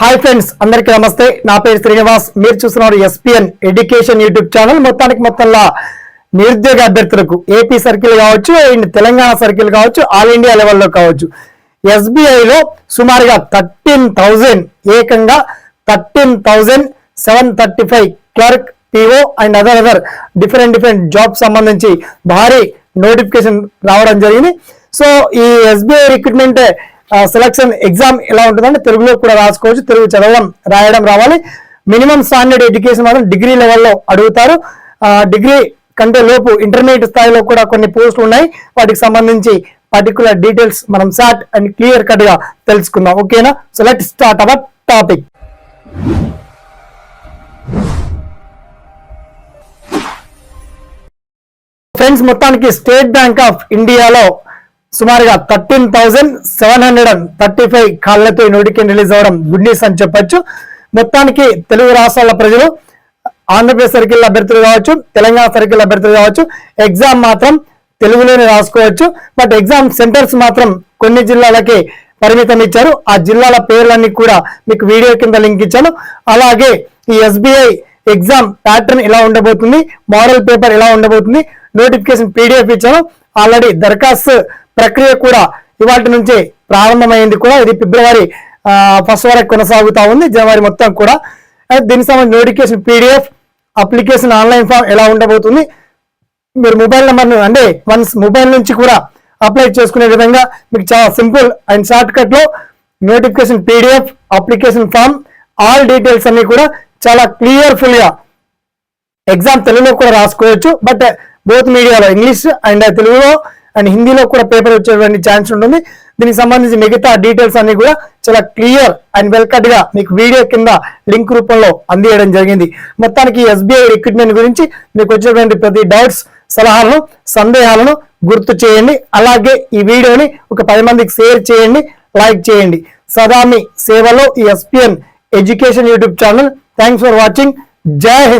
Hi friends అందరికీ నమస్తే. నా పేరు శ్రీనివాస్. మీరు చూస్తున్నారు ఎస్పిఎన్ ఎడ్యుకేషన్ యూట్యూబ్ ఛానల్. మొత్తానికి మొత్తంలో నిరుద్యోగ అభ్యర్థులకు ఏపీ సర్కిల్ కావచ్చు అండ్ తెలంగాణ సర్కిల్ కావచ్చు ఆల్ ఇండియా లెవెల్లో కావచ్చు. ఎస్బీఐలో సుమారుగా థర్టీన్ థౌజండ్ ఏకంగా thirteen thousand seven thirty five clerk PO and other other different different job సంబంధించి భారీ నోటిఫికేషన్ రావడం జరిగింది. సో ఈ ఎస్బీఐ రిక్రూట్మెంట్ సెలక్షన్ ఎగ్జామ్ ఎలా ఉంటుందంటే తెలుగులో కూడా రాసుకోవచ్చు. తెలుగు చదవడం రాయడం రావాలి. మినిమం స్టాండర్డ్ ఎడ్యుకేషన్ మాత్రం డిగ్రీ లెవెల్లో అడుగుతారు. డిగ్రీ కంటే లోపు ఇంటర్మీడియట్ స్థాయిలో కూడా కొన్ని పోస్టులు ఉన్నాయి. వాటికి సంబంధించి పర్టికులర్ డీటెయిల్స్ మనం సాట్ అండ్ క్లియర్ కట్గా తెలుసుకుందాం. ఓకేనా so let start our topic friends మొత్తానికి స్టేట్ బ్యాంక్ ఆఫ్ ఇండియాలో సుమారుగా thirteen thousand seven hundred and thirty five కాళ్ళతో నోటిఫికేషన్ రిలీజ్ అవ్వడం గుడ్ న్యూస్ అని చెప్పొచ్చు. మొత్తానికి తెలుగు రాష్ట్రాల ప్రజలు ఆంధ్రప్రదేశ్ సర్కిల్ అభ్యర్థులు కావచ్చు తెలంగాణ సర్కిల్ అభ్యర్థులు కావచ్చు ఎగ్జామ్ మాత్రం తెలుగులోనే రాసుకోవచ్చు. బట్ ఎగ్జామ్ సెంటర్స్ మాత్రం కొన్ని జిల్లాలకి పరిమితం ఇచ్చారు. ఆ జిల్లాల పేర్లన్నీ కూడా మీకు వీడియో కింద లింక్ ఇచ్చాను. అలాగే ఈ ఎస్బీఐ ఎగ్జామ్ ప్యాటర్న్ ఎలా ఉండబోతుంది. మోడల్ పేపర్ ఎలా ఉండబోతుంది. నోటిఫికేషన్ పీడిఎఫ్ ఇచ్చాను. ఆల్రెడీ దరఖాస్తు ప్రక్రియ కూడా ఇవాటి నుంచే ప్రారంభమైంది కూడా. ఇది ఫిబ్రవరి ఫస్ట్ వరకు కొనసాగుతూ ఉంది. జనవరి మొత్తం కూడా. దీనికి సంబంధించి notification PDF application online form ఎలా ఉండబోతుంది? మీరు మొబైల్ నెంబర్ను అంటే వన్స్ మొబైల్ నుంచి కూడా అప్లై చేసుకునే విధంగా మీకు చాలా simple and short notification PDF application form all details అన్ని కూడా చాలా క్లియర్ఫుల్గా ఎగ్జామ్ తెలుగులో కూడా రాసుకోవచ్చు. బట్ బోత్ మీడియాలో ఇంగ్లీష్ అండ్ తెలుగులో అండ్ హిందీలో కూడా పేపర్ వచ్చేటువంటి ఛాన్స్ ఉంటుంది. దీనికి సంబంధించి మిగతా డీటెయిల్స్ అన్ని కూడా చాలా క్లియర్ అండ్ వెల్ కట్గా మీకు వీడియో కింద లింక్ రూపంలో అందియడం జరిగింది. మొత్తానికి ఎస్బీఐ రిక్రూట్మెంట్ గురించి మీకు వచ్చేటువంటి ప్రతి డౌట్స్ సలహాలను సందేహాలను గుర్తు చేయండి. అలాగే ఈ వీడియోని ఒక పది మందికి షేర్ చేయండి లైక్ చేయండి. సదా మీ సేవలో ఈ SPN education YouTube channel. Thanks for watching. జై హింద్.